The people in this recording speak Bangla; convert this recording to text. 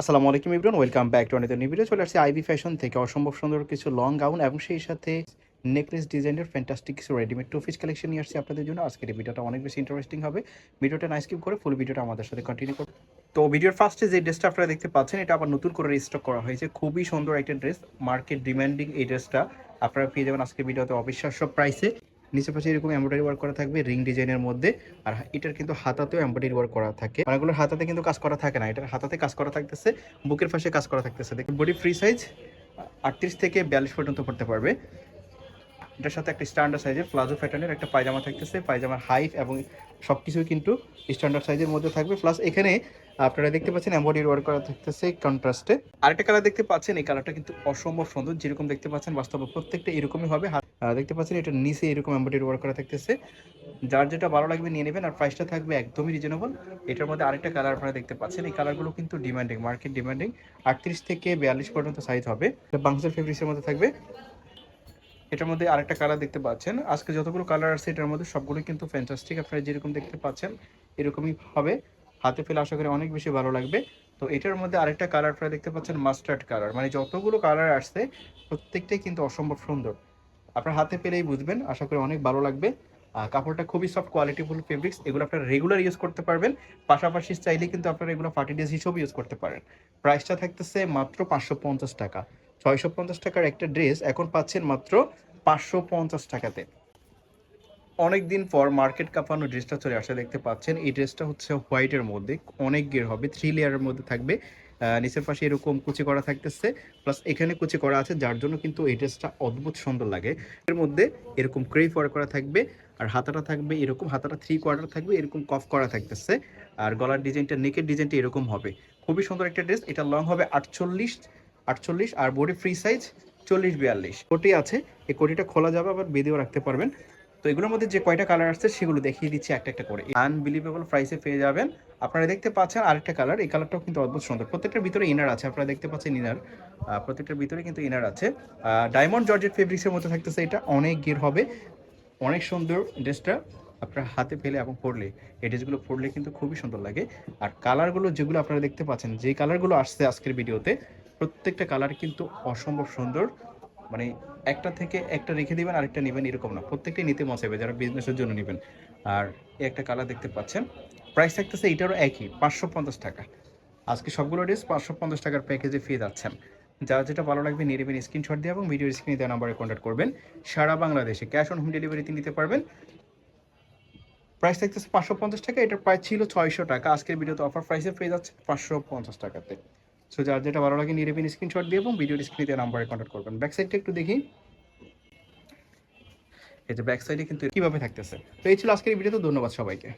আসসালামু আলাইকুম Ibran welcome back to new video চলে আসছে আইবি ফ্যাশন থেকে। অসম্ভব সুন্দর কিছু লং গাউন এবং সেই সাথে নেকলেস ডিজাইনের ফ্যান্টাস্টিক কিছু রেডিমেড টু পিস কালেকশন নিয়ে আসছি আপনাদের জন্য। আজকের ভিডিওটা অনেক বেশি ইন্টারেস্টিং হবে। ভিডিওটা না স্কিপ করে ফুল ভিডিওটা আমাদের সাথে কন্টিনিউ করুন। তো ভিডিওর ফার্স্টে যে ড্রেসটা আপনারা দেখতে পাচ্ছেন, এটা আবার নতুন করে রিস্টক করা হয়েছে। খুবই সুন্দর একটা ড্রেস মার্কেট ডিমান্ডিং এই ড্রেসটা আপনারা পেয়ে যাবেন আজকের ভিডিওতে অবিশ্বাস্য প্রাইসে নিচে পাশে এরকম এমব্রয়ডারি ওয়ার্ক করা থাকবে রিং ডিজাইনের মধ্যে। আর এটার কিন্তু হাতাতেও এমব্রয়ডারি ওয়ার্ক করা থাকে। অনেকগুলোর হাতাতে কিন্তু কাজ করা থাকে না। এটার হাতাতে কাজ করা থাকতেছে, বুকের পাশে কাজ করা থাকতেছে। দেখুন বডি ফ্রি সাইজ আটত্রিশ থেকে বিয়াল্লিশ পর্যন্ত পড়তে পারবে। এটার সাথে একটা স্ট্যান্ডার্ড সাইজের প্লাজো প্যাটার্নের একটা পায়জামা থাকতেছে। পায়জামার হাইট এবং সব কিছুই কিন্তু স্ট্যান্ডার্ড সাইজের মধ্যে থাকবে। প্লাস এখানে আপনারা দেখতে পাচ্ছেন এমব্রয়ডারি ওয়ার্ক করা থাকতেছে কন্ট্রাস্টে আরেকটা কালার দেখতে পাচ্ছেন, এই কালারটা কিন্তু অসম্ভব সুন্দর। যেরকম দেখতে পাচ্ছেন, বাস্তবে প্রত্যেকটা এরকমই হবে। হাত- দেখতে পাচ্ছেন, এটা নিচে এরকম এমব্রয়ডারি ওয়ার্ক করা থাকতেছে। যার যেটা ভালো লাগবে নিয়ে নেবেন, আর প্রাইসটা থাকবে একদমই রিজনেবল এটার মধ্যে আরেকটা কালার আপনারা দেখতে পাচ্ছেন, এই কালারগুলো কিন্তু ডিমান্ডিং মার্কেট ডিমান্ডিং আটত্রিশ থেকে বিয়াল্লিশ পর্যন্ত সাইজ হবে। বাংলাদেশের ফেব্রিক্সের মধ্যে থাকবে। এটার মধ্যে আরেকটা কালার দেখতে পাচ্ছেন। আজকে যতগুলো কালার আছে, এটার মধ্যে সবগুলো কিন্তু ফ্যান্টাস্টিক আপনারা যেরকম দেখতে পাচ্ছেন, এরকমই হবে। হাতে ফেলে আশা করি অনেক বেশি ভালো লাগবে। তো এটার মধ্যে আরেকটা কালার আপনারা দেখতে পাচ্ছেন মাস্টার্ড কালার মানে যতগুলো কালার আসছে, প্রত্যেকটাই কিন্তু অসম্ভব সুন্দর। আপনার হাতে পেলেই বুঝবেন। আশা করি অনেক ভালো লাগবে। কাপড়টা খুবই সফট কোয়ালিটিফুল ফেব্রিক্স এগুলো আপনারা রেগুলার ইউজ করতে পারবেন। পাশাপাশি চাইলে কিন্তু আপনারা এগুলো পার্টি ড্রেস হিসেবে ইউজ করতে পারেন। প্রাইসটা থাকতেছে মাত্র পাঁচশো পঞ্চাশ টাকা। ছয়শো পঞ্চাশ টাকার একটা ড্রেস এখন পাচ্ছেন মাত্র পাঁচশো পঞ্চাশ টাকাতে। অনেক দিন পর মার্কেট কাঁপানো ড্রেসটা চলে আসে, দেখতে পাচ্ছেন। এই ড্রেসটা হচ্ছে হোয়াইটের মধ্যে, অনেক গের হবে থ্রি লেয়ারের মধ্যে থাকবে। নিচের পাশে এরকম কুচি করা থাকতেছে। প্লাস এখানে কুচি করা আছে, যার জন্য কিন্তু এই ড্রেসটা অদ্ভুত সুন্দর লাগে। এর মধ্যে এরকম ক্রেপ ওয়ার্ক করা থাকবে, আর হাতাটা থাকবে এরকম, হাতাটা থ্রি কোয়ার্টার থাকবে, এরকম কফ করা থাকতেছে। আর গলার ডিজাইনটা নেকের ডিজাইনটা এরকম হবে। খুবই সুন্দর একটা ড্রেস, এটা লং হবে আটচল্লিশ আটচল্লিশ, আর বডি ফ্রি সাইজ চল্লিশ, বিয়াল্লিশ। কোটি আছে, এই কোটিটা খোলা যাবে, আবার বেঁধেও রাখতে পারবেন। তো এগুলোর মধ্যে যে কয়টা কালার আসছে, সেগুলো দেখিয়ে দিচ্ছি একটা একটা করে। আনবিলিভেবল প্রাইসে পেয়ে যাবেন। আপনারা দেখতে পাচ্ছেন আরেকটা কালার এই কালারটাও কিন্তু অদ্ভুত সুন্দর। প্রত্যেকটার ভিতরে ইনার আছে, আপনারা দেখতে পাচ্ছেন ইনার প্রত্যেকটার ভিতরে কিন্তু ইনার আছে। ডায়মন্ড জর্জেট ফেব্রিক্সের মধ্যে থাকতেছে এটা, অনেক গের হবে। অনেক সুন্দর ড্রেসটা আপনার হাতে পেলে এবং পরলে, এই ড্রেসগুলো পরলে কিন্তু খুবই সুন্দর লাগে। আর কালারগুলো যেগুলো আপনারা দেখতে পাচ্ছেন, যে কালারগুলো আসছে আজকের ভিডিওতে প্রত্যেকটা কালার কিন্তু অসম্ভব সুন্দর। মানে একটা থেকে একটা রেখে দিবেন, আরেকটা নেবেন, এরকম না। প্রত্যেকটাই নিতে মজা হবে যারা বিজনেসের জন্য নেবেন। আর একটা কালার দেখতে পাচ্ছেন প্রাইস থাকতেছে এটারও একই, পাঁচশো পঞ্চাশ টাকা। আজকে সবগুলো ড্রেস পাঁচশো পঞ্চাশ টাকার প্যাকেজে পেয়ে যাচ্ছেন। যার যেটা ভালো লাগবে নিয়ে নেবেন স্ক্রিনশট দিয়ে এবং ভিডিওর স্ক্রিনে দেওয়া নাম্বারে কন্ট্যাক্ট করবেন। সারা বাংলাদেশে ক্যাশ অন হোম ডেলিভারিতে নিতে পারবেন। প্রাইস থাকতেছে পাঁচশো পঞ্চাশ টাকা, এটার প্রাইস ছিল ছয়শো টাকা। আজকের ভিডিওতে অফার প্রাইসে পেয়ে যাচ্ছে পাঁচশো পঞ্চাশ টাকাতে। সো যার যেটা ভালো লাগে নিরেপিন স্ক্রিনশট দিয়ে এবং ভিডিওর স্ক্রিনে নাম্বারে কন্ট্যাক্ট করবেন। ব্যাক সাইডটা একটু দেখি। এই যে ব্যাক সাইডে কিন্তু কীভাবে থাকতেছে। তো এই ছিল আজকের ভিডিও ভিডিওতে ধন্যবাদ সবাইকে।